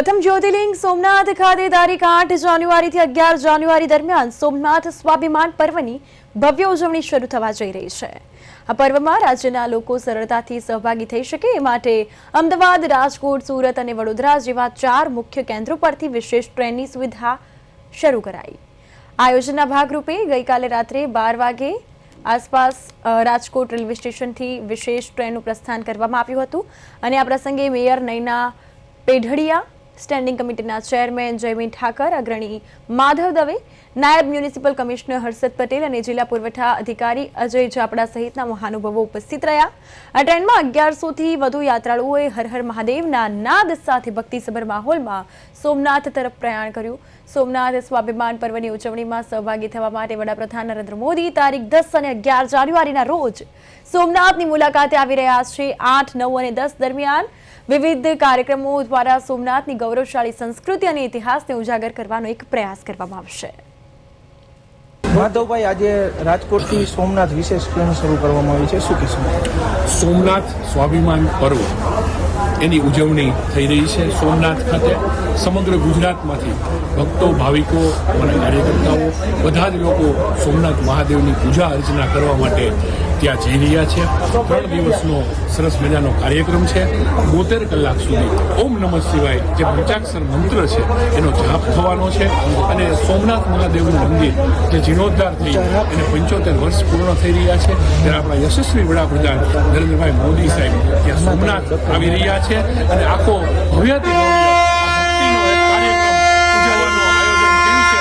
પ્રથમ જ્યોતિર્લિંગ સોમનાથ ખાતે તારીખ આઠ જાન્યુઆરીથી અગિયાર જાન્યુઆરી દરમિયાન સોમનાથ સ્વાભિમાન પર્વની ભવ્ય ઉજવણી શરૂ થવા જઈ રહી છે. આ પર્વમાં રાજ્યના લોકો સરળતાથી સહભાગી થઈ શકે એ માટે અમદાવાદ, રાજકોટ, સુરત અને વડોદરા જેવા ચાર મુખ્ય કેન્દ્રો પરથી વિશેષ ટ્રેનની સુવિધા શરૂ કરાઈ. આયોજનના ભાગરૂપે ગઈકાલે રાત્રે બાર વાગે આસપાસ રાજકોટ રેલવે સ્ટેશનથી વિશેષ ટ્રેનનું પ્રસ્થાન કરવામાં આવ્યું હતું અને આ પ્રસંગે મેયર નૈના પેઢડિયા સ્ટેન્ડિંગ કમિટીના ચેરમેન જયમીન ઠાકર, અગ્રણી માધવ દવે, નાયબ મ્યુનિસિપલ કમિશનર હર્ષદ પટેલ અને જિલ્લા પુરવઠા અધિકારી અજય ચાપડા સહિતના મહાનુભાવો ઉપસ્થિત રહ્યા. આ ટ્રેનમાં અગિયારસોથી વધુ યાત્રાળુઓએ હર હર મહાદેવના નાદ સાથે ભક્તિસભર માહોલમાં સોમનાથ તરફ પ્રયાણ કર્યું. સોમનાથ સ્વાભિમાન પર્વની ઉજવણીમાં સહભાગી થવા માટે વડાપ્રધાન નરેન્દ્ર મોદી તારીખ દસ અને અગિયાર જાન્યુઆરીના રોજ સોમનાથની મુલાકાતે આવી રહ્યા છે. આઠ, નવ અને દસ દરમિયાન વિવિધ કાર્યક્રમો દ્વારા સોમનાથની ગૌરવશાળી સંસ્કૃતિ અને ઇતિહાસને ઉજાગર કરવાનો એક પ્રયાસ કરવામાં આવશે. માધવભાઈ આજે રાજકોટથી સોમનાથ વિશેષ ટ્રેન શરૂ કરવામાં આવી છે. શું કહેશો? સોમનાથ સ્વાભિમાન પર્વ એની ઉજવણી થઈ રહી છે. સોમનાથ ખાતે સમગ્ર ગુજરાતમાંથી ભક્તો, ભાવિકો અને કાર્યકર્તાઓ, બધા જ લોકો સોમનાથ મહાદેવની પૂજા અર્ચના કરવા માટે ત્યાં જઈ રહ્યા છે. ત્રણ દિવસનો સરસ મજાનો કાર્યક્રમ છે. બોતેર કલાક સુધી ઓમ નમઃ શિવાય જે પંચાક્ષર મંત્ર છે, એનો જાપ થવાનો છે અને સોમનાથ મહાદેવનું મંદિર જે જીર્ણોદ્ધાર થઈ એને પંચોતેર વર્ષ પૂર્ણ થઈ રહ્યા છે. ત્યારે આપણા યશસ્વી વડાપ્રધાન નરેન્દ્રભાઈ મોદી સાહેબ ત્યાં સોમનાથ આવી રહ્યા છે. અને આખો ભવ્યથી છે.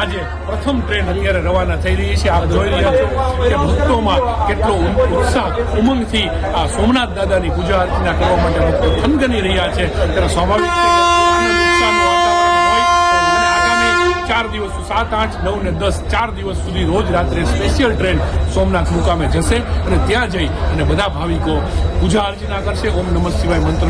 આજે પ્રથમ ટ્રેન અત્યારે રવાના થઈ રહી છે. આપ જોઈ રહ્યા છો કે ભક્તોમાં કેટલો ઉત્સાહ, ઉમંગથી આ સોમનાથ દાદાની પૂજા અર્ચના કરવા માટે ભક્તો થનગની રહ્યા છે. ત્યારે સ્વાભાવિક ચાર દિવસ સાત, આઠ, નવ ને દસ, ચાર દિવસ સુધી રોજ રાત્રે સ્પેશિયલ ટ્રેન સોમનાથ મુકામે જશે અને ત્યાં જઈ અને બધા ભાવિકો પૂજા અર્ચના કરશે. ઓમ નમઃ શિવાય મંત્ર